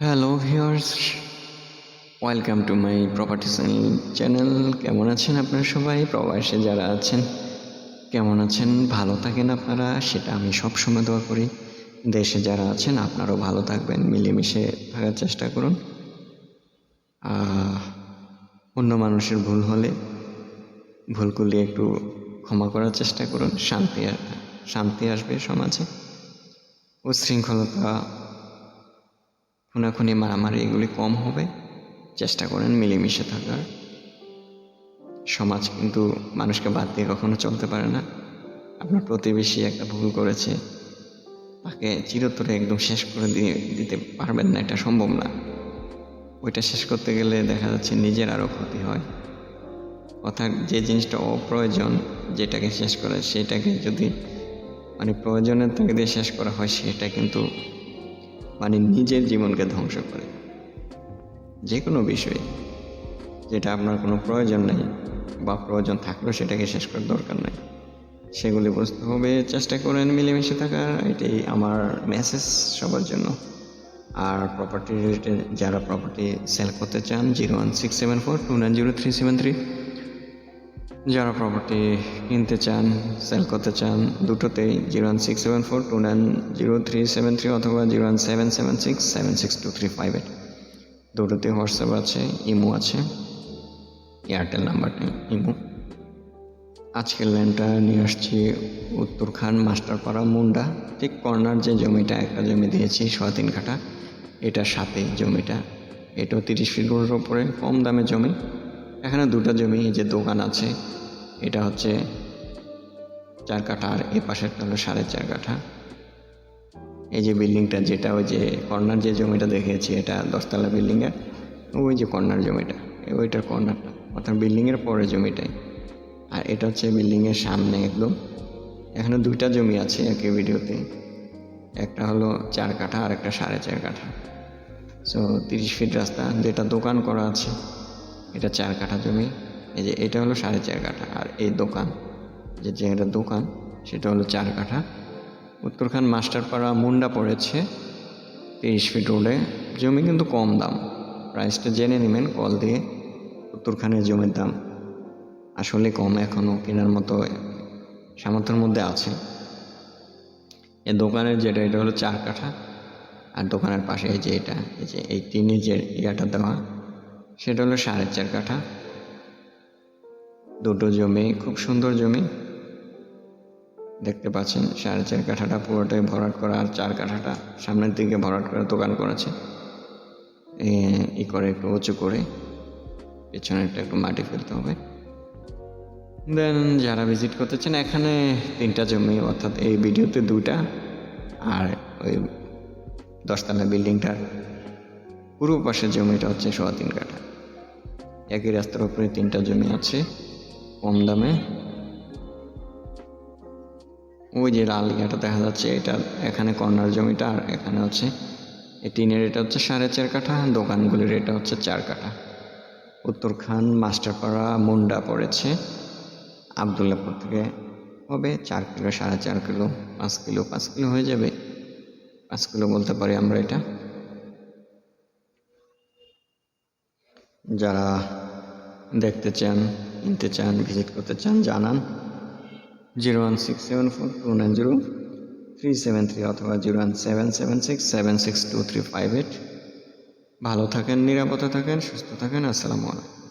Hello viewers welcome to my property channel কেমন আছেন আপনারা সবাই? প্রবাসে যারা আছেন, কেমন আছেন? ভালো থাকেন আপনারা, সেটা আমি সবসময় দোয়া করি। দেশে যারা আছেন, আপনারাও ভালো থাকবেন, মিলেমিশে থাকার চেষ্টা করুন। অন্য মানুষের ভুল হলে ভুলগুলি একটু ক্ষমা করার চেষ্টা করুন। শান্তি শান্তি আসবে সমাজে। উচ্ছৃঙ্খলতা খুনাখুনি মারামারি এগুলি কম হবে। চেষ্টা করেন মিলেমিশে থাকার। সমাজ কিন্তু মানুষকে বাদ দিয়ে কখনো চলতে পারে না। আপনার প্রতিবেশী একটা ভুল করেছে, তাকে চিরতরে একদম শেষ করে দিয়ে দিতে পারবেন না, এটা সম্ভব না। ওইটা শেষ করতে গেলে দেখা যাচ্ছে নিজের আরও ক্ষতি হয়। অর্থাৎ যে জিনিসটা অপ্রয়োজন, যেটাকে শেষ করে, সেটাকে যদি মানে প্রয়োজনের তাকে দিয়ে শেষ করা হয়, সেটা কিন্তু মানে নিজের জীবনকে ধ্বংস করে। যে কোনো বিষয়ে যেটা আপনার কোনো প্রয়োজন নেই বা প্রয়োজন থাকলেও সেটাকে শেষ করার দরকার নেই। সেগুলি বুঝতে হবে, চেষ্টা করেন মিলেমিশে থাকার এটাই আমার মেসেজ সবার জন্য। আর প্রপার্টি রিলেটেড যারা প্রপার্টি সেল করতে চান zero one six seven four two nine zero three seven three যারা প্রপার্টি কিনতে চান সেল করতে চান, দুটোতেই zero one six seven four two nine zero three seven three অথবা zero one seven seven six seven six two three five eight দুটোতে WhatsApp আছে, imo আছে, এয়ারটেল নাম্বার নেই, ইমো। আজকের ল্যান্ডটা নিয়ে আসছি উত্তরখান, মাস্টারপাড়া, মুন্ডা। ঠিক কর্নার যে জমিটা, একটা জমি দিয়েছি সোয়া তিন কাঠা। এটার সাথে জমিটা। এটাও তিরিশ ফিট রোডের ওপরে কম দামে জমি। এখানে দুটো জমি যে দোকান আছে, এটা হচ্ছে চার কাঠা আর এ পাশেরটা হলো সাড়ে চার কাঠা। এই যে বিল্ডিংটা যেটা, ওই যে কর্নার যে জমিটা দেখিয়েছি, এটা দশতলা বিল্ডিংয়ের ওই যে কর্নার জমিটা ওইটার কর্নারটা, অর্থাৎ বিল্ডিংয়ের পরে জমিটাই। আর এটা হচ্ছে বিল্ডিংয়ের সামনে একদম। এখানে দুইটা জমি আছে একই ভিডিওতে, একটা হলো চার কাঠা আর একটা সাড়ে চার কাঠা। সো তিরিশ ফিট রাস্তা, যেটা দোকান করা আছে। এটা চার কাঠা জমি। এই যে এটা হলো সাড়ে চার কাঠা। আর এই দোকান, যে যেটা দোকান, সেটা হলো চার কাঠা। উত্তরখান মাস্টারপাড়া মুন্ডা পড়েছে তিরিশ ফিট রোডে। জমি কিন্তু কম দাম। প্রাইসটা জেনে নেবেন, কল দিয়ে উত্তরখানের জমির দাম। আসলে কম এখনও কেনার মতো সামর্থ্যের মধ্যে আছে। এ দোকানের যেটা, এটা হলো চার কাঠা। আর দোকানের পাশে এই যে এটা, এই যে এই টিনের যে ইয়াটা দেওয়া সেটা হলো সাড়ে চার কাঠা। দুটো জমি, খুব সুন্দর জমি। দেখতে পাচ্ছেন, সাড়ে চার কাঠাটা পুরোটাই ভরাট করা আর চার কাঠাটা সামনের দিকে ভরাট করে দোকান করেছে। ই করে একটু উঁচু করে পেছনেরটা একটু মাটি ফেলতে হবে। দেন যারা ভিজিট করতে চান, এখানে তিনটা জমি, অর্থাৎ এই ভিডিওতে দুইটা আর ওই দশতলা বিল্ডিংটার পূর্ব পাশের জমিটা হচ্ছে সোয়া তিন কাঠা। একই রাস্তার উপরে তিনটা জমি আছে, কম দামে। ওই যে লাল ইয়াটা দেখা যাচ্ছে এটা এখানে কর্নার জমিটা আর এখানে হচ্ছে, এই টিনের এটা হচ্ছে সাড়ে চার কাঠা, দোকানগুলির এটা হচ্ছে চার কাঠা। উত্তরখান মাস্টারপাড়া, মুন্ডা পড়েছে, আবদুল্লাপুর থেকে হবে চার কিলো, সাড়ে চার কিলো, পাঁচ কিলো পাঁচ কিলো হয়ে যাবে। পাঁচ কিলো বলতে পারি আমরা এটা। যারা দেখতে চান, কিনতে চান ভিজিট করতে চান, জানান zero one six seven four two nine zero three seven three অথবা zero one seven seven six seven six two three five eight. ভালো থাকেন, নিরাপদে থাকেন, সুস্থ থাকেন। আসসালামু আলাইকুম।